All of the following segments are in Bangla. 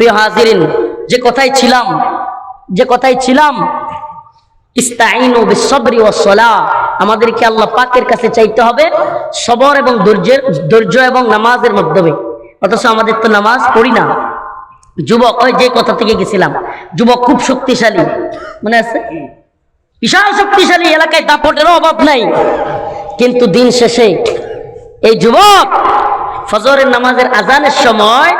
প্রিয় হাজিরিন, যে কথাই ছিলাম, যে কথাই ছিলাম আমাদেরকে আল্লাহ পাকের কাছে চাইতে হবে সবর এবং ধৈর্যের, ধৈর্য এবং নামাজের মাধ্যমে। অথচ আমাদের তো নামাজ পড়ি না। যুবক, ওই যে কথা থেকে গেছিলাম, যুবক খুব শক্তিশালী। মনে আছে? বিশাল শক্তিশালী, এলাকায় দাপটেরও অভাব নাই। কিন্তু দিন শেষে এই যুবক ফজরের নামাজের আজানের সময়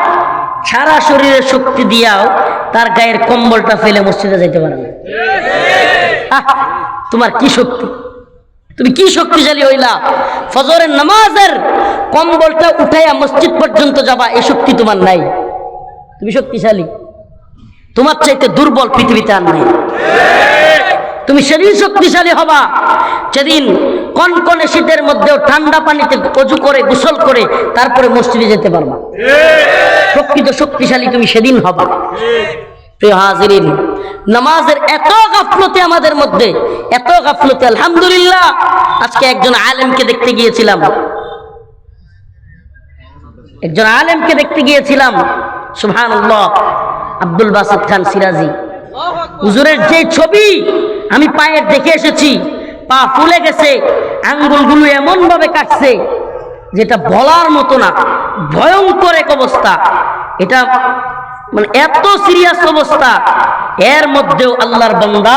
সারা শরীরে শক্তি দিয়াও তার গায়ের কম্বলটা ফেলে মসজিদে যাইতে পারে না। তোমার কি শক্তি? তুমি কি শক্তিশালী হইলা? ফজরের নামাজের কম্বলটা উঠাইয়া মসজিদ পর্যন্ত যাবা এই শক্তি তোমার নাই। তুমি শক্তিশালী। তোমার চাইতে দুর্বল পৃথিবীতে আর নাই। তুমি সেদিন শক্তিশালী হবা সেদিন কনকনে শীতের মধ্যেও ঠান্ডা পানিতে অজু করে, গোসল করে, তারপরে মসজিদে যেতে পারবা। প্রকৃত শক্তিশালী তুমি সেদিন হবা। হাজিরিন, নামাজের এত গাফলতি আমাদের মধ্যে, এত গাফলতি, আলহামদুলিল্লাহ। আজকে একজন আলেমকে দেখতে গিয়েছিলাম। একজন আলেমকে দেখতে গিয়েছিলাম। সুহান আব্দুল বাসিদ খান সিরাজি। হুজুরের যে ছবি আমি পায়ের দেখে এসেছি পা ফুলে গেছে আঙ্গুলগুলো এমন ভাবে কাটছে যেটা বলার মতো না ভয়ঙ্কর এক অবস্থা। এটা মানে এত সিরিয়াস অবস্থা। এর মধ্যেও আল্লাহর বান্দা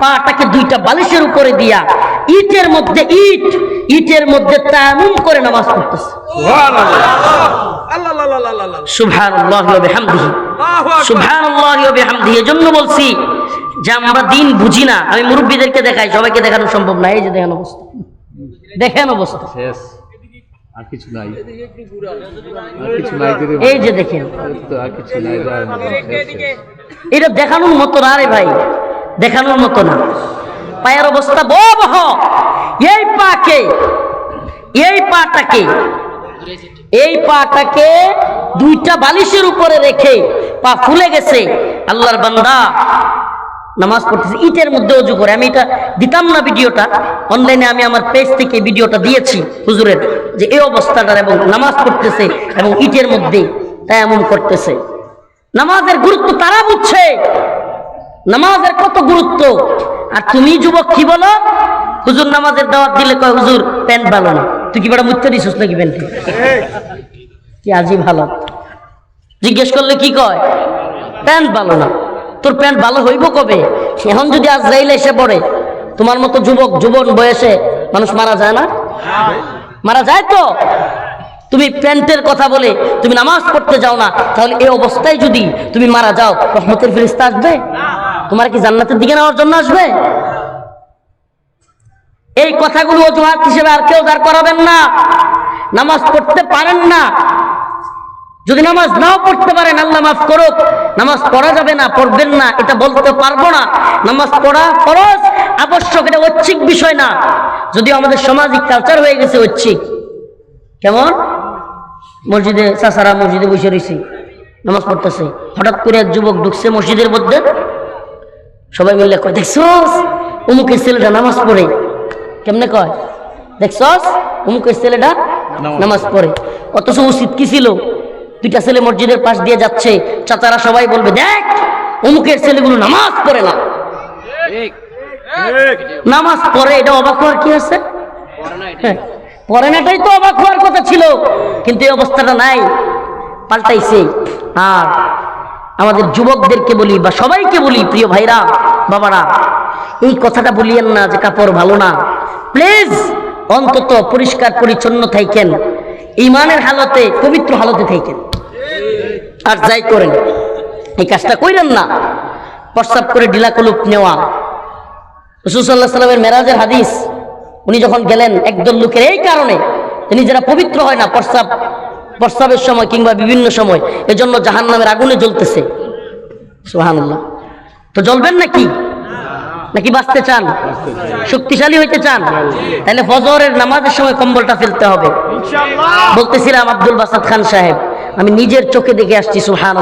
পাটাকে দুইটা বালিশের উপরে দিয়া ইটের মধ্যে ইট ইটের মধ্যে তায়ামুম করে নামাজ পড়তেছে। সুবহানাল্লাহি। ওয়া বিহামদিহি। সুবহানাল্লাহি ওয়া বিহামদিহি এজন্য বলছি যে আমরা দিন বুঝি না আমি মুরব্বীদেরকে দেখাই সবাইকে দেখানো সম্ভব না এই যে দেখেন অবস্থা। দেখেন অবস্থা। শেষ। আর কিছু নাই। আর কিছু নাই এই যে দেখেন। আর কিছু নাই। এটা দেখানোর মতো না রে ভাই। দেখানোর মতো না। পায়ের অবস্থা ভয়াবহ। এই পাকে এই পাটাকে এই পাটাকে দুইটা বালিশের উপরে রেখে পা ফুলে গেছে। আল্লাহর বান্দা নামাজ পড়তেছে, ইটের মধ্যে অজু করে। আমি এটা দিতাম না ভিডিওটা, অনলাইনে আমি আমার পেজ থেকে ভিডিওটা দিয়েছি হুজুরের, যে এই অবস্থাটার এবং নামাজ পড়তেছে এবং ইটের মধ্যে তাই এমন করতেছে। নামাজের গুরুত্ব তারা বুঝছে। নামাজের কত গুরুত্ব? আর তুমি যুবক কি বলো? হুজুর নামাজের দাওয়াত দিলে কয়, হুজুর, প্যান্ট ভালো না। তুই কি বেটা মুখতে দিছিস নাকি প্যান্ট? কি আজি ভালো জিজ্ঞেস করলে কি কয়? প্যান্ট ভালো না। তোর প্যান্ট ভালো হইব কবে? এখন যদি আজরাইল এসে পড়ে, তোমার মতো যুবক, যুবন বয়সে মানুষ মারা যায় না? মারা যায় তো? তুমি প্যান্টের কথা বলে তুমি নামাজ পড়তে যাও না, তাহলে এই অবস্থায় যদি তুমি মারা যাও, রহমতের ফিরিস্তা আসবে? তোমার কি জান্নাতের দিকে নেওয়ার জন্য আসবে? এই কথাগুলো অজুহাত হিসেবে আর কেউ দাঁড় করাবেন না। নামাজ পড়তে পারেন না। যদি নামাজ নাও পড়তে পারেন আল্লাহ মাফ করুক। নামাজ পড়া যাবে না পড়বেন না এটা বলতে পারব না। নামাজ পড়া ফরজ আবশ্যক এটা ঐচ্ছিক বিষয় না। যদিও আমাদের সামাজিক কালচার হয়ে গেছে ঐচ্ছিক। কেমন? মসজিদে চাচারা মসজিদে বসে রয়েছে নামাজ পড়তেছে। হঠাৎ করে এক যুবক ঢুকছে মসজিদের মধ্যে। সবাই মিলে কয় দেখছস অমুকের ছেলেটা নামাজ পড়ে। কেমনে কয় দেখছস অমুকের ছেলেটা নামাজ পড়ে। অথচ উচিত কি ছিল? দুইটা ছেলে মসজিদের পাশ দিয়ে যাচ্ছে। চাচারা সবাই বলবে দেখ অমুকের ছেলেগুলো নামাজ পড়ে না। নামাজ পড়ে এটা অবাক হওয়ার কি আছে? হ্যাঁ, পড়ে নাটাই তো অবাক হওয়ার কথা ছিল। কিন্তু এই অবস্থাটা নাই পাল্টাইছে। আর আমাদের যুবকদেরকে বলি বা সবাইকে বলি প্রিয় ভাইরা বাবারা এই কথাটা বলিয়েন না যে কাপড় ভালো না। প্লিজ অন্তত পরিষ্কার পরিচ্ছন্ন থাইকেন। ইমানের হালতে পবিত্র হালতে থাইকেন। আর যাই করেন। এই কাজটা কইরেন না। প্রস্তাব করে ডিলা কলুপ নেওয়া রসুল্লাহ সাল্লামের মেরাজের হাদিস। উনি যখন গেলেন একদল লোকের এই কারণে তিনি যারা পবিত্র হয় না প্রস্তাব প্রস্তাবের সময় কিংবা বিভিন্ন সময় এজন্য জাহান নামের আগুনে জ্বলতেছে। সুহানুল্লাহ তো জ্বলবেন নাকি? নাকি বাঁচতে চান? শক্তিশালী হইতে চান? তাহলে ফজরের নামাজের সময় কম্বলটা ফেলতে হবে। বলতেছিলাম আব্দুল বাসাদ খান সাহেব আমি নিজের চোখে দেখে আসছি সুহান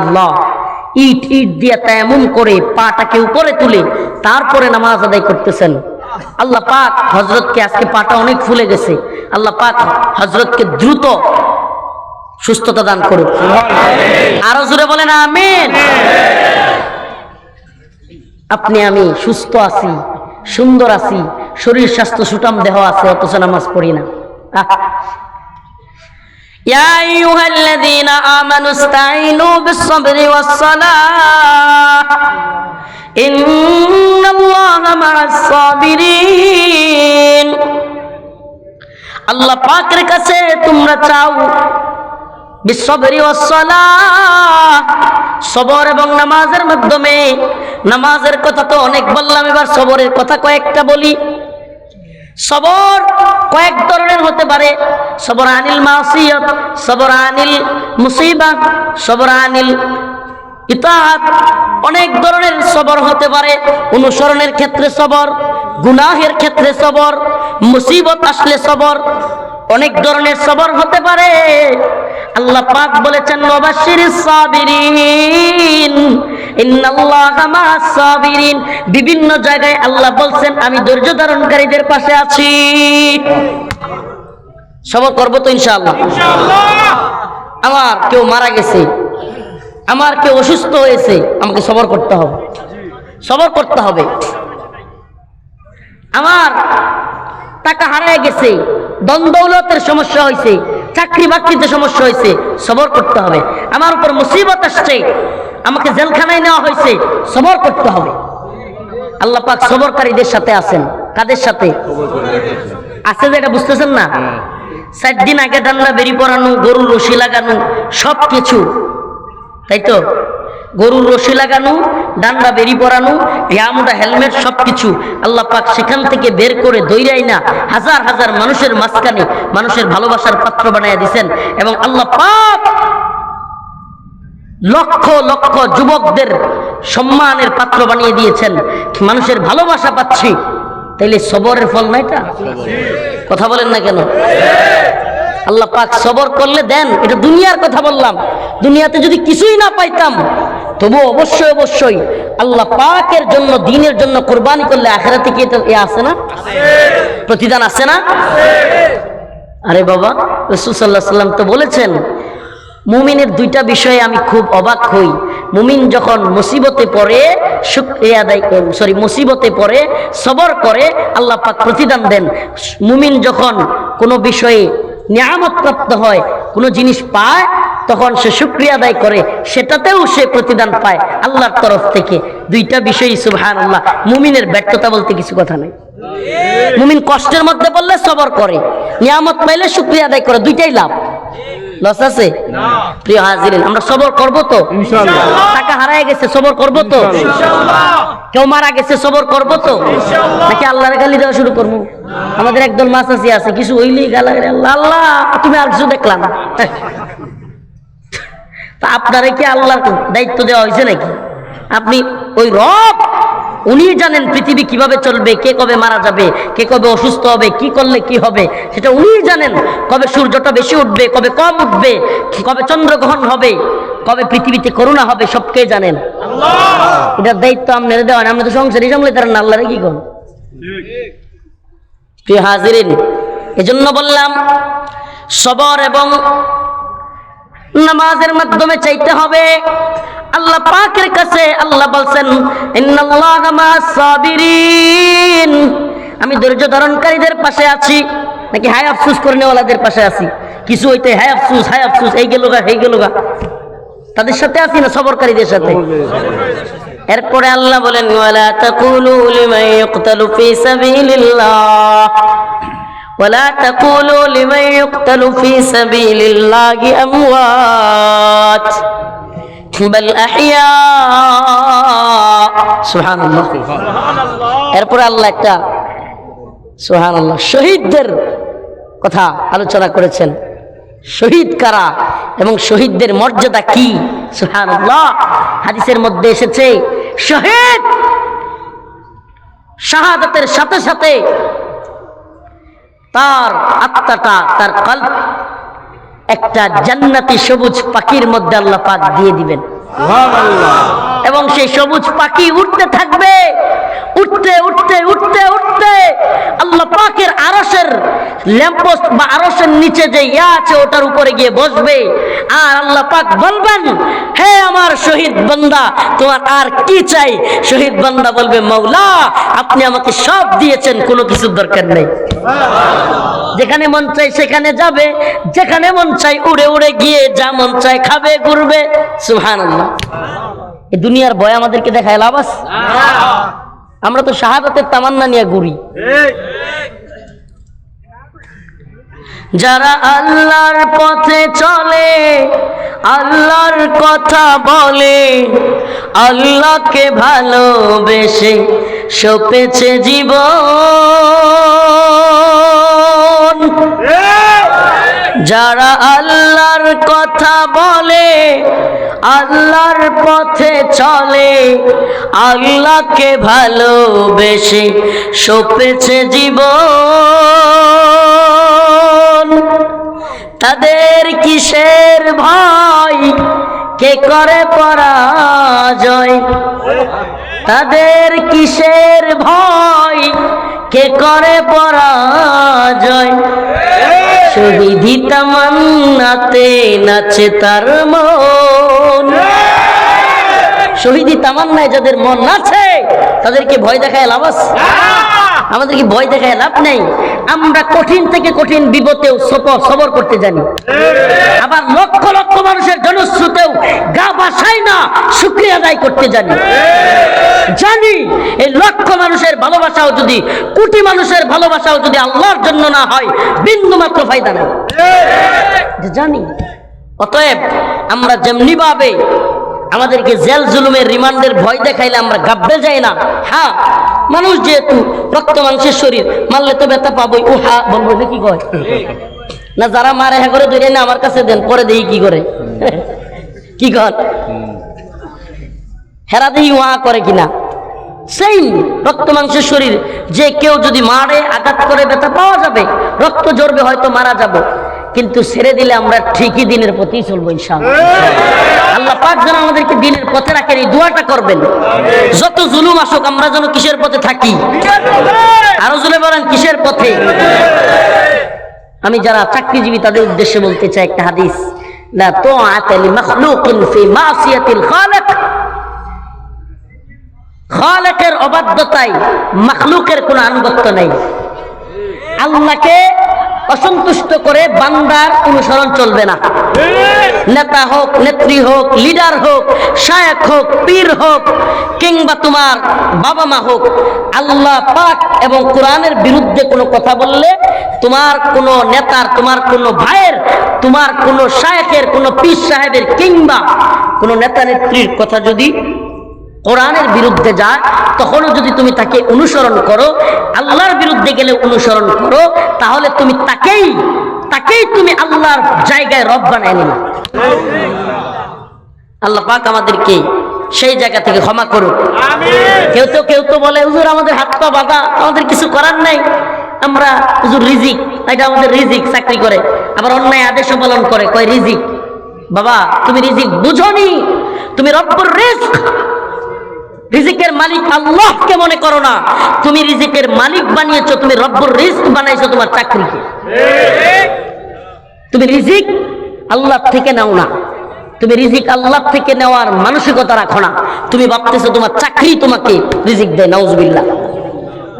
ইট ইট দিয়ে তেমন করে পাটাকে উপরে তুলে তারপরে নামাজ আদায় করতেছেন। আল্লাহ পাক হজরতকে আজকে পাটা অনেক ফুলে গেছে। আল্লাহ পাক হজরতকে দ্রুত সুস্থতা দান করুক। আরও জোরে বলেন, আমিন। আপনি, আমি সুস্থ আছি, সুন্দর আছি, শরীর স্বাস্থ্য সুটাম দেহ আছে, অথচ নামাজ পড়ি না। يا أيها الذين آمنوا استعينوا بالصبر والصلاة إن الله مع الصابرين আল্লাহ পাকের কাছে তোমরা চাও বিশ্বরি সবর এবং নামাজের মাধ্যমে নামাজের কথা তো অনেক বললাম এবার সবরের কথা কয়েকটা বলি সবর কয়েক ধরনের হতে পারে। সবর আনিল মাসিয়ত, সবর আনিল মুসিবাত, সবর আনিল ইতাহাত অনেক ধরনের সবর হতে পারে। অনুসরণের ক্ষেত্রে সবর, গুনাহের ক্ষেত্রে সবর, মুসিবত আসলে সবর, অনেক ধরনের সবর হতে পারে। আল্লাহ পাক বলেছেন সাবিরিন সাবিরিন। বিভিন্ন জায়গায় আল্লাহ বলছেন আমি ধৈর্য ধারণকারীদের পাশে আছি। সবর করব তো ইনশাআল্লাহ। আমার কেউ মারা গেছে আমার কেউ অসুস্থ হয়েছে আমাকে সবর করতে হবে। সবর করতে হবে। আমার টাকা হারায় গেছে দ্বন্দ্বলতের সমস্যা হয়েছে চাকরি বাকরিতে সমস্যা হয়েছে সবর করতে হবে। আমার উপর মুসিবত আসছে। আমাকে জেলখানায় নেওয়া হয়েছে, সবর করতে হবে। আল্লাহ পাক সবরকারীদের সাথে আছেন। কাদের সাথে? আছে যে এটা বুঝতেছেন না? চার দিন আগে ডান্না বেরি পরানো, গরুর রশি লাগানো সব কিছু তাই তো? গরুর রশি লাগানো, ডান্ডা বেরি পরানো ইয়ামুটা হেলমেট সব কিছু আল্লাহ পাক সেখান থেকে বের করে দৈরাই না, হাজার হাজার মানুষের মাঝখানে মানুষের ভালোবাসার পাত্র বানাইয়া দিছেন। এবং আল্লাহ পাক লক্ষ লক্ষ যুবকদের সম্মানের পাত্র বানিয়ে দিয়েছেন। মানুষের ভালোবাসা পাচ্ছি। তাইলে সবরের ফল না এটা? কথা বলেন না কেন? আল্লাহ পাক সবর করলে দেন, এটা দুনিয়ার কথা বললাম। দুনিয়াতে যদি কিছুই না পাইতাম, তবু অবশ্যই অবশ্যই আল্লাহ পাকের জন্য, দিনের জন্য কোরবানি করলে আখেরাতে কি এটা এ আছে না? প্রতিদান আছে না? আরে বাবা রসুল সাল্লাহ সাল্লাম তো বলেছেন মুমিনের দুইটা বিষয়ে আমি খুব অবাক হই। মুমিন যখন মুসিবতে পড়ে, শুক্রিয়া সরি মুসিবতে পড়ে, সবর করে, আল্লাহ পাক প্রতিদান দেন। মুমিন যখন কোনো বিষয়ে নিয়ামত প্রাপ্ত হয়, কোনো জিনিস পায়, তখন সে শুক্রিয়া আদায় করে, সেটাতেও সে প্রতিদান পায় আল্লাহর তরফ থেকে। দুইটা বিষয়ই সুবহান আল্লাহ মুমিনের ব্যর্থতা বলতে কিছু কথা নেই। মুমিন কষ্টের মধ্যে পড়লে সবর করে, নিয়ামত পাইলে শুক্রিয়া আদায় করে, দুইটাই লাভ। লস আছে? প্রিয় হাজিরিন আমরা সবর করব তো? টাকা হারায় গেছে সবর করব তো? কেউ মারা গেছে সবর করব তো? নাকি আল্লাহর গালি দেওয়া শুরু করব? আমাদের একদল মাছ আছে আছে কিছু হইলেই গালা আল্লাহ আল্লাহ তুমি আর কিছু দেখলাম না। তা আপনারা কি আল্লাহর দায়িত্ব দেওয়া হয়েছে নাকি? আপনি ওই রব উনি জানেন পৃথিবী কীভাবে চলবে কে কবে মারা যাবে কে কবে অসুস্থ হবে কি করলে কি হবে সেটা উনি জানেন। কবে সূর্যটা বেশি উঠবে কবে কম উঠবে কবে চন্দ্রগ্রহণ হবে কবে পৃথিবীতে করোনা হবে সবকে জানেন। এটার দায়িত্ব আপনারা দেওয়ান আমরা তো সংসারই সামলে তারা আল্লাহরে কি কোন প্রিয় হাজিরিন এজন্য বললাম সবর এবং নামাজের মাধ্যমে চাইতে হবে। আল্লাহ পাকের কাছে আল্লাহ বলছেন আমি ধৈর্য ধারণকারীদের পাশে আছি। নাকি হায় আফসুস করে নেওয়ালাদের পাশে আছি? কিছু হইতে হায় আফসুস হায় আফসুস, এই গেল গা এই গেল গা। তাদের সাথে আছি না সবরকারীদের সাথে? এরপরে আল্লাহ বলেন, ওয়ালা তাকুলু লিমান ফি সাবিলিল্লাহ। ولا تقولوا لمن يقتل في سبيل الله أموات بل أحياء سبحان الله এরপরে আল্লাহ একটা সুহান আল্লাহ শহীদদের কথা আলোচনা করেছেন শহীদ কারা এবং শহীদদের মর্যাদা কি সুহান আল্লাহ হাদিসের মধ্যে এসেছে শহীদ শাহাদাতের সাথে সাথে তার আত্মাটা তার কাল একটা জান্নাতি সবুজ পাখির মধ্যে আল্লাহ পাক দিয়ে দিবেন। এবং সেই সবুজ পাখি উঠতে থাকবে। উঠতে উঠতে উঠতে উঠতে। আল্লাহ পাকের আরসের ল্যাম্পোস্ট বা আরসের নিচে যে ইয়া আছে, ওটার উপরে গিয়ে বসবে। আর আল্লাহ পাক বলবেন, হে আমার শহীদ বান্দা, তোমার আর কি চাই? শহীদ বান্দা বলবে, মৌলা, আপনি আমাকে সব দিয়েছেন, কোনো কিছুর দরকার নেই। যেখানে মন চাই সেখানে যাবে, যেখানে মন চাই উড়ে উড়ে গিয়ে যা মন চাই খাবে, ঘুরবে। সুহান দুনিয়ার ভয় আমাদেরকে দেখায় লাভ আছে? আমরা তো শাহাদাতের তামান্না নিয়ে ঘুরি। যারা আল্লাহর পথে চলে, আল্লাহর কথা বলে, আল্লাহকে ভালোবেসে সপেছে জীবন। যারা আল্লাহর কথা বলে, আল্লাহর পথে চলে, আল্লাহকে ভালোবেসে সপেছে জীবন। তাদের কিসের ভয়? কে করে পরাজয়? তাদের কিসের ভয়? কে করে পরাজয়? শহীদি তামান্নাতে নাচে তার মন শহীদি তামান্নায় যাদের মন নাচে তাদেরকে ভয় দেখায় লাভ আছে? আমাদেরকে ভয় দেখায় লাভ নেই? আমরা কঠিন থেকে কঠিন বিপদেও সবর করতে জানি। আবার লক্ষ লক্ষ মানুষের জনশ্রুতেও গা বাসায় না, শুক্রিয়া আদায় করতে জানি। জানি, এই লক্ষ মানুষের ভালোবাসাও যদি, কোটি মানুষের ভালোবাসাও যদি আল্লাহর জন্য না হয়, বিন্দু মাত্র ফায়দা নেই। জানি। অতএব আমরা যেমনি ভাবে আমাদেরকে জেল জুলুমের রিমান্ডের ভয় দেখাইলে আমরা গাব্বে যাই না। হ্যাঁ মানুষ যেহেতু রক্ত মাংসের শরীর, মারলে তো ব্যথা পাবোই। ও হা বলব যে কি কয়? না, যারা মারে হ্যাঁ করে ধরে না আমার কাছে দেন, পরে দেখি কি করে। কি কর হেরা দেখি ওয়া করে কিনা। সেই রক্ত মাংসের শরীর, যে কেউ যদি মারে, আঘাত করে, ব্যথা পাওয়া যাবে। রক্ত জড়বে হয়তো মারা যাব। কিন্তু ছেড়ে দিলে আমরা ঠিকই দিনের প্রতি চলবো, ইনশাআল্লাহ। আল্লাহ পাক যেন আমাদেরকে দিনের পথে রাখেন এই দোয়াটা করবেন। যত জুলুম আসুক আমরা যেন কিসের পথে থাকি? আরও জুলে বলেন কিসের পথে? আমি যারা চাকরিজীবী তাদের উদ্দেশ্যে বলতে চাই একটা হাদিস। লা তুআতা লিমাখলুকিন ফি মাসিয়াতিল খালিক। খালেকের অবাধ্যতায় মাখলুকের কোনো আনুগত্য নেই। আল্লাহকে অসন্তুষ্ট করে বান্দার অনুসরণ চলবে না। নেতা হোক, নেত্রী হোক, লিডার হোক, শায়ক হোক, পীর হোক, কিংবা তোমার বাবা মা হোক, আল্লাহ পাক এবং কোরআনের বিরুদ্ধে কোনো কথা বললে তোমার কোনো নেতার, তোমার কোনো ভাইয়ের, তোমার কোনো শায়েকের, কোনো পীর সাহেবের কিংবা কোনো নেতা নেত্রীর কথা যদি কোরআনের বিরুদ্ধে যায়, তখনও যদি তুমি তাকে অনুসরণ করো, আল্লাহর বিরুদ্ধে গেলে অনুসরণ করো, তাহলে তুমি তাকেই তাকেই তুমি আল্লাহর জায়গায় রব বানায় নিলে। আল্লাহ পাক আমাদেরকে সেই জায়গা থেকে ক্ষমা করুক। কেউ তো কেউ তো বলে হুজুর আমাদের হাত পা বাঁধা আমাদের কিছু করার নাই। আমরা হুজুর রিজিক এটা আমাদের রিজিক চাকরি করে। আবার অন্যায় আদেশ পালন করে কয় রিজিক? বাবা তুমি রিজিক বুঝনি। তুমি রব্বর রিস্ক রিজিকের মালিক আল্লাহকে মনে করো না। তুমি রিজিকের মালিক বানিয়েছো, তুমি রব্বর রিস্ক বানাইছো তোমার চাকরিকে। তুমি রিজিক আল্লাহ থেকে নাও না। তুমি রিজিক আল্লাহ থেকে নেওয়ার মানসিকতা রাখো না। তুমি ভাবতেছো তোমার চাকরি তোমাকে রিজিক দেয়, নাউজবিল্লাহ।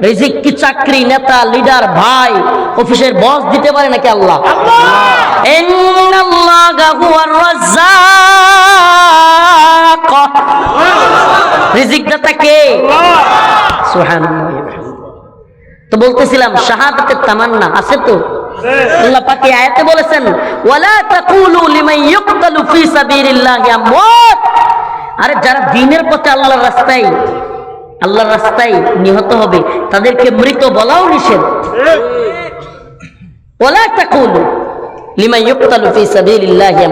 রিজিক কি চাকরি নেতা লিডার ভাই অফিসের বস দিতে পারে নাকি আল্লাহ? রিজিক দাতা কে? তো বলতেছিলাম শাহাদাতের তামান্না আছে তো? আল্লাহ পাক এই আয়াতে বলেছেন ওয়ালা তাকুলু লিমান ইউকতালু ফি সাবিলিল্লাহি আমওয়াত। আরে যারা দ্বীনের পথে আল্লাহর রাস্তায় আল্লাহর রাস্তায় নিহত হবে। তাদেরকে মৃত বলাও নিষেধ। ওয়ালা তাকুলু লিমান ইউকতালু ফি সাবিলিল্লাহি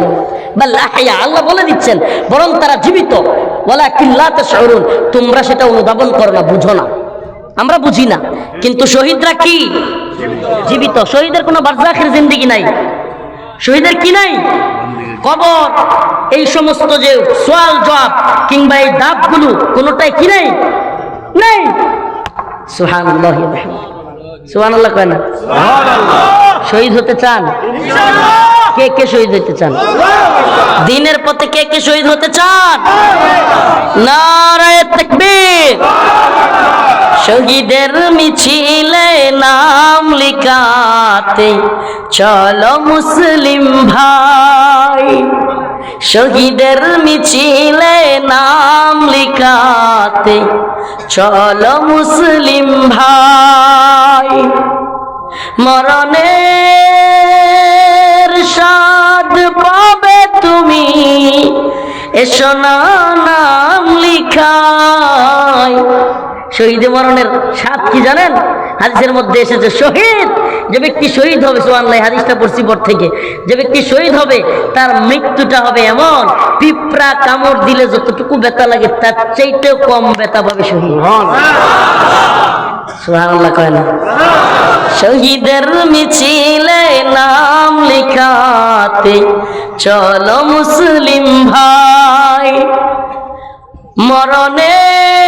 বাল আহইয়া, আল্লাহ বলে দিচ্ছেন, বরং তারা জীবিত। ওয়ালাকিন লা তাশউরুন, তোমরা সেটা অনুধাবন করো না, বুঝো না। আমরা বুঝি না। কিন্তু শহীদরা কি? জীবিত। শহীদের কোনো বারজাখের জিন্দিগি নাই। শহীদের কি নাই? কবর। এই সমস্ত যে সোয়াল জবাব কিংবা এই দাবগুলো কোনোটাই কি নেই? নেই। সুহান সুহান আল্লাহ কয় না? শহীদ হতে চান? কে কে শহীদ হতে চান? দিনের পথে কে কে শহীদ হতে চান? নারায় তাকবীর। শহীদের মিছিলে নাম লিখাতে চলো মুসলিম ভাই। শহীদের মিছিলে নাম লিখাতে চলো মুসলিম ভাই মরণের স্বাদ পাবে তুমি। এসো না নাম লিখাই। শহীদ মরণের স্বাদ কি জানেন? হাদিসের মধ্যে এসেছে শহীদ যে ব্যক্তি শহীদ হবে সোয়াল্লাহ হাদিসটা পড়ছি পর থেকে যে ব্যক্তি শহীদ হবে তার মৃত্যুটা হবে এমন পিঁপড়া কামড় দিলে যতটুকু ব্যথা লাগে তার চাইতেও কম ব্যথা পাবে শহীদ। সুবহানাল্লাহ কয় না। শহীদের মিছিলে নাম লিখাতে চলো মুসলিম ভাই মরণের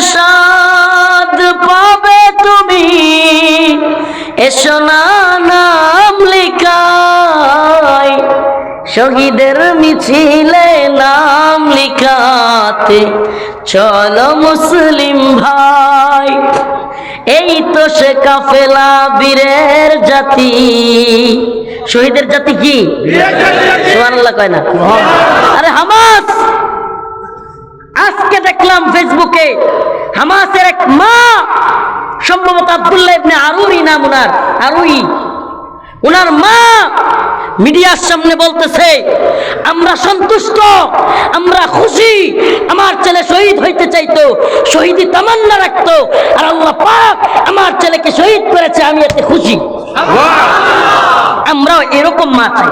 স্বাদ পাবে তুমি। এসো না নাম লিখাই। শহীদের মিছিলে নাম লিখাতে। চলো মুসলিম ভাই। এই তো সে কাফেলা বীরের জাতি। শহীদের জাতি কি? সুবহানাল্লাহ কয় না। আরে হামাস আজকে দেখলাম ফেসবুকে হামাসের এক মা সম্ভবত আব্দুল্লাহ ইবনে আরুই নাম উনার আরুই উনার মা মিডিয়ার সামনে বলতেছে আমরা সন্তুষ্ট আমরা খুশি আমার ছেলে শহীদ হইতে চাইতো শহীদি তামান্না রাখতো আর আল্লাহ পাক আমার ছেলেকে শহীদ করেছে আমি এতে খুশি। আমরাও এরকম মা চাই।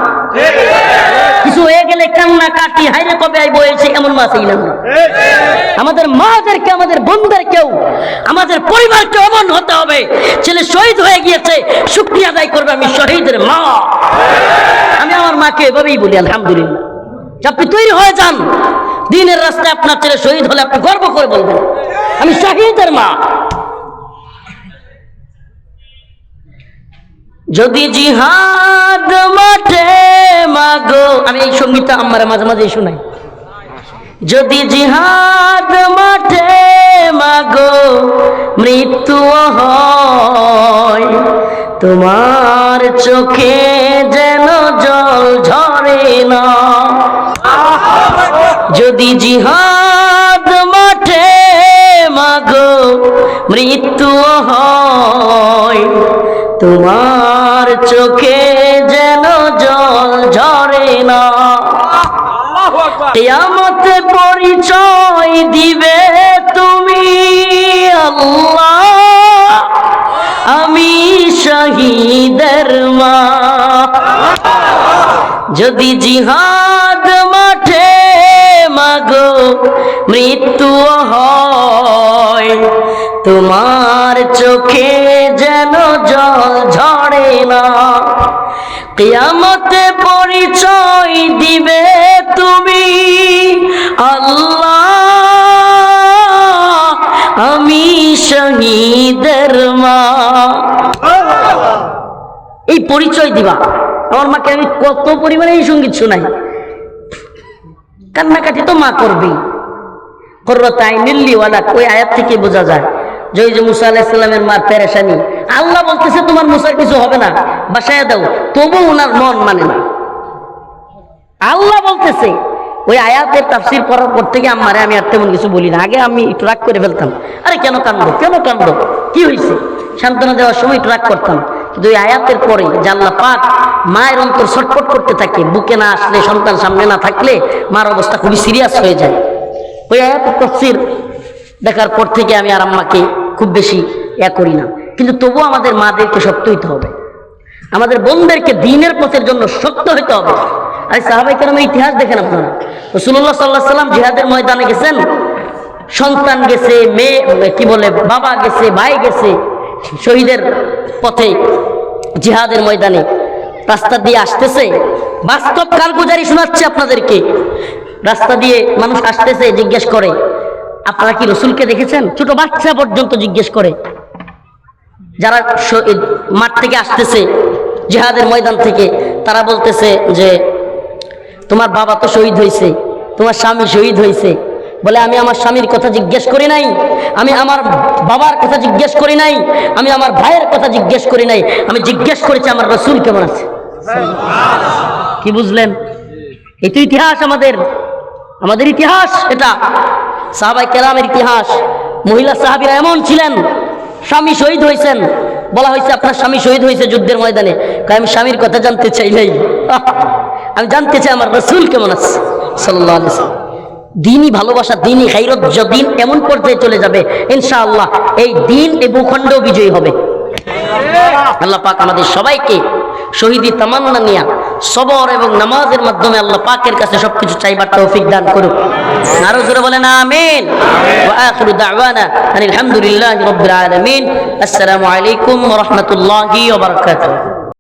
কিছু হয়ে গেলে কান্না কাটি হাইরে কবে আইবো এসে এমন মা চাই না। আমাদের মাদেরকে, আমাদের বোনদেরকেও, আমাদের পরিবারকে এমন হতে হবে। ছেলে শহীদ হয়ে গিয়েছে, শুক্রিয়া আদায় করবে আমি শহীদের মা। আমি আমার মাকে এভাবেই বলি, আলহামদুলিল্লাহ। আপনি তৈরি হয়ে যান, দিনের রাস্তায় আপনার ছেলে শহীদ হলে আপনি গর্ব করে বলবেন, আমি শহীদের মা। যদি জিহাদ মাঠে, মাগো, আমি এই সঙ্গীতটা আমার মাঝে মাঝে শোনাই। যদি জিহাদ মাঠে, মাগো, মৃত্যু হয়, তোমার চোখে যেন জল ঝরে না। যদি জিহাদ মাঠে, মাগো, মৃত্যু হয় তোমার চোখে যেন জল ঝরে না। কেয়ামতে পরিচয় দিবে তুমি আল্লাহ। আমি শহীদের মা। যদি জিহাদ মাঠে মাগো মৃত্যু হয় তোমার চোখে যেন জল ঝরে না। কিয়ামতে পরিচয় দিবে তুমি আল্লাহ, আমি শহীদের মা। এই পরিচয় দিবা। আমার মাকে আমি কত পরিমাণে এই সংগীত শোনাই। কান্নাকাটি তো মা করবেই। করতাই নিল্লিওয়ালা ওই আয়াত থেকে বোঝা যায়। যে যে মুসা আলাহিসাল্লামের মার পেরেশানি, আল্লাহ বলতেছে, তোমার মুসার কিছু হবে না, বাসায় দাও। তবু ওনার মন মানে না। আল্লাহ বলতেছে, ওই আয়াতের তাফসির করার পর থেকে আমারে আমি আর তেমন কিছু বলি না। আগে আমি একটু রাগ করে ফেলতাম। আরে, কেন কান্দো কেন কান্দো কি হয়েছে সান্ত্বনা দেওয়ার সময় একটু রাগ করতাম। কিন্তু ওই আয়াতের পরে জাল্লা পাক মায়ের অন্তর ছটফট করতে থাকে, বুকে না আসলে, সন্তান সামনে না থাকলে মার অবস্থা খুবই সিরিয়াস হয়ে যায়। ওই আয়াতের তফসির দেখার পর থেকে আমি আর আম্মাকে খুব বেশি ইয়া করি না। কিন্তু তবুও আমাদের মাদেরকে শক্ত হইতে হবে। আমাদের বোনদেরকে দিনের পথের জন্য শক্ত হইতে হবে। আর সাহাবাই কেরামের ইতিহাস দেখেন আপনারা। রসুল্লাহ সাল্লাহ সাল্লাম জিহাদের ময়দানে গেছেন। সন্তান গেছে, মেয়ে, কি বলে, বাবা গেছে, ভাই গেছে শহীদের পথে জিহাদের ময়দানে। রাস্তা দিয়ে আসতেছে। বাস্তব কালগুজারি শোনাচ্ছে আপনাদেরকে। রাস্তা দিয়ে মানুষ আসতেছে, জিজ্ঞেস করে আপনারা কি রসুলকে দেখেছেন? ছোট বাচ্চা পর্যন্ত জিজ্ঞেস করে। যারা মাঠ থেকে আসতেছে, জিহাদের ময়দান থেকে, তারা বলতেছে যে, তোমার বাবা তো শহীদ হয়েছে, তোমার স্বামী শহীদ হয়েছে। বলে, আমি আমার স্বামীর কথা জিজ্ঞেস করি নাই, আমি আমার বাবার কথা জিজ্ঞেস করি নাই, আমি আমার ভাইয়ের কথা জিজ্ঞেস করি নাই, আমি জিজ্ঞেস করেছি আমার রসুল কেমন আছে? কি বুঝলেন? এই তো ইতিহাস আমাদের আমাদের ইতিহাস এটা। সাহাবাই কেরামের ইতিহাস। মহিলা সাহাবিরা এমন ছিলেন, স্বামী শহীদ হয়েছেন। বলা হয়েছে, আপনার স্বামী শহীদ হয়েছে যুদ্ধের ময়দানে। আমি স্বামীর কথা জানতে চাই নাই। আমি জানতে চাই আমার রসুল কেমন আছে? সাল্লাহ দিনই ভালোবাসা, দিনই খাইরত দিন এমন পর্যায়ে চলে যাবে, ইনশাআল্লাহ এই দিন এই ভূখণ্ড বিজয়ী হবে। আল্লাহ পাক আমাদের সবাইকে শহীদি তামান্না নিয়া সবর এবং নামাজের মাধ্যমে আল্লাহ পাকের কাছে সবকিছু চাইবার তৌফিক দান করুক। আরও জোরে বলেন, আমিন। ওয়া আখিরু দাওয়ানা আনিল হামদুলিল্লাহি রাব্বিল আলামিন। আসসালামু আলাইকুম ওয়া রাহমাতুল্লাহি ওয়া বারাকাতুহু।